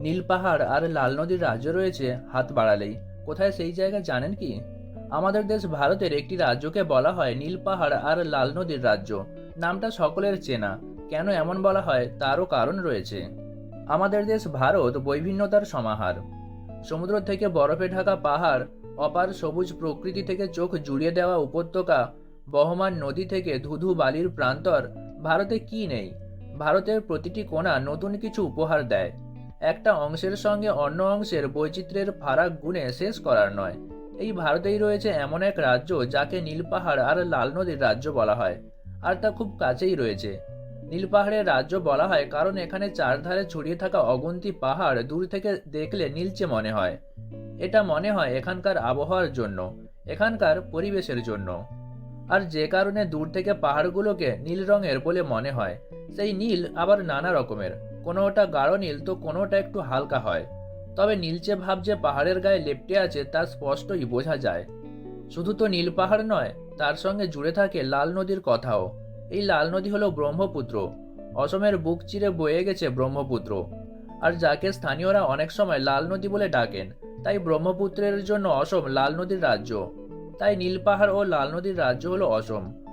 নীল পাহাড় আর লাল নদীর রাজ্য রয়েছে, হাত বাড়ালেই। কোথায় সেই জায়গা জানেন কি? আমাদের দেশ ভারতের একটি রাজ্যকে বলা হয় নীল পাহাড় আর লাল নদীর রাজ্য। নামটা সকলের চেনা। কেন এমন বলা হয় তারও কারণ রয়েছে। আমাদের দেশ ভারত বৈভিন্নতার সমাহার। সমুদ্র থেকে বরফে ঢাকা পাহাড়, অপার সবুজ প্রকৃতি থেকে চোখ জুড়িয়ে দেওয়া উপত্যকা, বহমান নদী থেকে ধুধু বালির প্রান্তর, ভারতে কি নেই? ভারতের প্রতিটি কোণা নতুন কিছু উপহার দেয়। একটা অংশের সঙ্গে অন্য অংশের বৈচিত্র্যের ফারাক গুণে শেষ করার নয়। এই ভারতেই রয়েছে এমন এক রাজ্য যাকে নীল পাহাড় আর লাল নদীর রাজ্য বলা হয়, আর তা খুব কাছেই রয়েছে। নীল পাহাড়ের রাজ্য বলা হয় কারণ এখানে চারধারে ছড়িয়ে থাকা অগুন্তি পাহাড় দূর থেকে দেখলে নীলচে মনে হয়। এটা মনে হয় এখানকার আবহাওয়ার জন্য, এখানকার পরিবেশের জন্য। আর যে কারণে দূর থেকে পাহাড়গুলোকে নীল রঙের বলে মনে হয়, সেই নীল আবার নানা রকমের। কোনোটা গাঢ় নীল, তো কোনোটা একটু হালকা হয়। তবে নীলচে ভাব যে পাহাড়ের গায়ে লেপটে আছে, তা স্পষ্টই বোঝা যায়। শুধু তো নীল পাহাড় নয়, তার সঙ্গে জুড়ে থাকে লাল নদীর কথাও। এই লাল নদী হলো ব্রহ্মপুত্র। অসমের বুক চিরে বয়ে গেছে ব্রহ্মপুত্র। আর যাকে স্থানীয়রা অনেক সময় লাল নদী বলে ডাকেন, তাই ব্রহ্মপুত্রের জন্য অসম লাল নদীর রাজ্য। তাই নীল পাহাড় ও লাল নদীর রাজ্য হলো অসম।